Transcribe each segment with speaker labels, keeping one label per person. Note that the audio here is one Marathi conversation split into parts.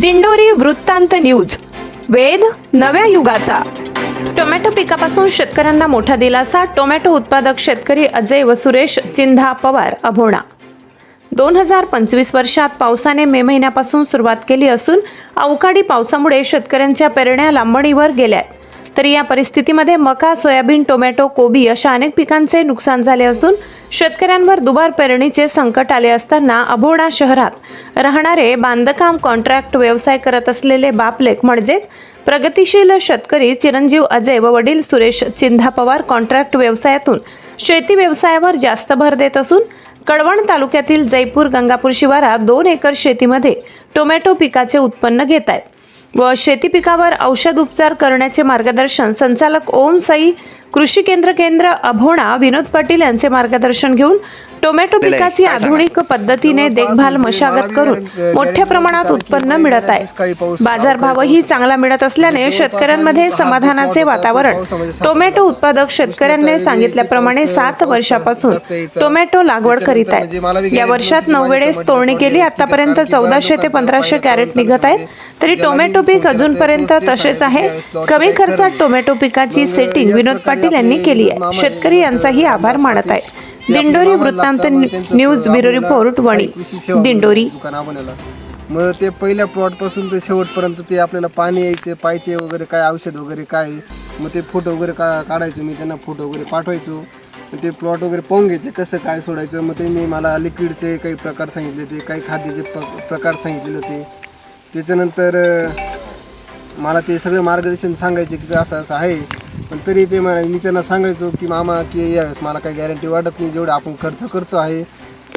Speaker 1: दिंडोरी वृत्तांत न्यूज. वेद नव्या युगाचा. टोमॅटो पिकापासून शेतकऱ्यांना मोठा दिलासा टोमॅटो उत्पादक शेतकरी अजय व सुरेश चिंधा पवार अभोणा. दोन हजार पंचवीस वर्षात पावसाने मे महिन्यापासून सुरुवात केली असून अवकाळी पावसामुळे शेतकऱ्यांच्या पेरण्या लांबणीवर गेल्या आहेत तरी या परिस्थितीमध्ये मका सोयाबीन टोमॅटो कोबी अशा अनेक पिकांचे नुकसान झाले असून शेतकऱ्यांवर दुबार पेरणीचे संकट आले असताना अभोडा शहरात राहणारे बांधकाम कॉन्ट्रॅक्ट व्यवसाय करत असलेले बापलेक म्हणजेच प्रगतिशील शेतकरी चिरंजीव अजय व वडील सुरेश चिंधा पवार कॉन्ट्रॅक्ट व्यवसायातून शेती व्यवसायावर जास्त भर देत असून कळवण तालुक्यातील जयपूर गंगापूर शिवारात दोन एकर शेतीमध्ये टोमॅटो पिकाचे उत्पन्न घेत आहेत व शेती पिकावर औषध उपचार करण्याचे मार्गदर्शन संचालक ओम साई कृषी केंद्र केंद्र अभोणा विनोद पाटील यांचे मार्गदर्शन घेऊन टोमॅटो पिकाची आधुनिक पद्धतीने देखभाल मशागत करून मोठ्या प्रमाणात उत्पन्न मिळत आहे. बाजारभावही चांगला मिळत असल्याने शेतकऱ्यांमध्ये समाधानाचे वातावरण. टोमॅटो उत्पादक शेतकऱ्यांनी सांगितल्याप्रमाणे सात वर्षापासून टोमॅटो लागवड करीत आहेत. या वर्षात नऊ वेळेस तोडणी केली आतापर्यंत चौदाशे ते पंधराशे कॅरेट निघत आहेत. तरी टोमॅटो पीक अजूनपर्यंत तसेच आहे. कमी खर्चात टोमॅटो पिकाची सेटिंग विनोद पाटील यांनी केली आहे. शेतकरी यांचाही आभार मानत आहे दिंडोरी वृत्तांत news bureau report Wani Dindori.
Speaker 2: मग ते पहिल्या प्लॉटपासून ते शेवटपर्यंत ते आपल्याला पाणी यायचे पाहिजे वगैरे काय औषध वगैरे काय मग ते फोटो वगैरे का काढायचो मी त्यांना फोटो वगैरे पाठवायचो. ते प्लॉट वगैरे पाहून घ्यायचे कसं काय सोडायचं. मग त्यांनी मला लिक्विडचे काही प्रकार सांगितले ते काही खाद्याचे प- प्रकार सांगितलेले होते. त्याच्यानंतर मला ते सगळं मार्गदर्शन सांगायचे की असं असं आहे. पण तरी ते मला मी त्यांना सांगायचो की मामा की यावेळेस मला काही गॅरंटी वाटत नाही जेवढं आपण खर्च करतो आहे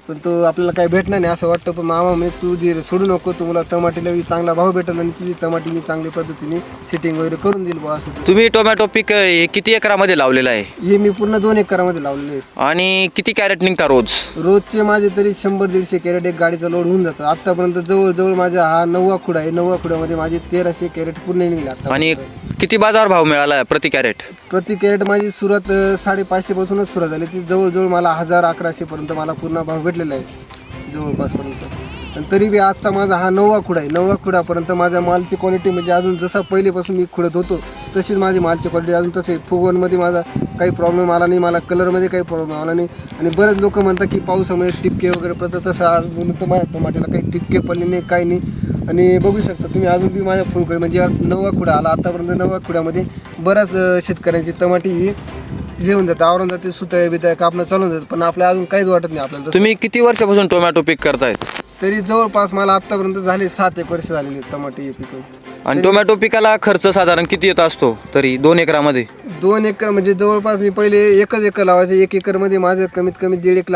Speaker 2: पण तो आपल्याला काही भेटणार नाही असं वाटतं. पण मामा म्हणजे तू जे सोडू नको तुम्हाला टमाटीला बी चांगला भाव भेटेल आणि तुझी टमाटी मी चांगल्या पद्धतीने सेटिंग वगैरे करून देईल बुवा असं.
Speaker 3: तुम्ही टोमॅटो पीक हे किती एकरामध्ये लावलेलं आहे?
Speaker 2: हे मी पूर्ण दोन एकरामध्ये लावलेले आहेत.
Speaker 3: आणि किती कॅरेट निघता रोज?
Speaker 2: रोजचे माझे तरी शंभर दीडशे कॅरेट एक गाडीचा लोड होऊन जातं. आतापर्यंत जवळजवळ माझा हा नववा खुडा आहे. नववा खुड्यामध्ये माझे तेराशे कॅरेट पूर्ण निघले आता
Speaker 3: आणि किती बाजार भाव मिळाला प्रति कॅरेट?
Speaker 2: प्रति कॅरेट माझी सुरुवात साडेपाचशे पासूनच सुरुवात झाली. ती जवळजवळ मला हजार अकराशे पर्यंत मला पूर्ण भाव भेटलेला आहे जवळपासपर्यंत आणि तरी बी आजचा माझा हा नववा खुडा आहे नववा खुडापर्यंत माझ्या मालची क्वालिटी म्हणजे अजून जसा पहिलेपासून मी खुडत होतो तशीच माझी मालची क्वालिटी अजून तसे फुगवणमध्ये माझा काही प्रॉब्लेम आला नाही मला कलरमध्ये काही प्रॉब्लेम आला नाही. आणि बरेच लोक म्हणतात की पावसामुळे टिपके वगैरे पडतात तसं आज बोलून तर माझ्या टमाट्याला काही टिपके पडले नाही काही नाही. आणि बघू शकता तुम्ही अजून बी माझ्या फुलकडे म्हणजे नवा नववा खुडा आला आतापर्यंत नववा खुड्यामध्ये बऱ्याच शेतकऱ्यांची टमाटी ही हे होऊन जाते आवरून जाते सुताय बिताय कापणं चालून जातं पण आपल्याला अजून काहीच वाटत नाही आपल्याला. तसं.
Speaker 3: तुम्ही किती वर्षापासून टोमॅटो पीक करतायत
Speaker 2: तरी जवळपास मला आतापर्यंत झाले सात एक वर्ष झालेली आहेत टमाटे हे पिकून
Speaker 3: आणि टोमॅटो पिकाला खर्च साधारण किती येत असतो? तरी दोन एकरामध्ये?
Speaker 2: दोन एकर म्हणजे जवळपास मी पहिले एकच एकर लावायचे. एक एकरमध्ये माझं कमीत कमी दीड एक लाख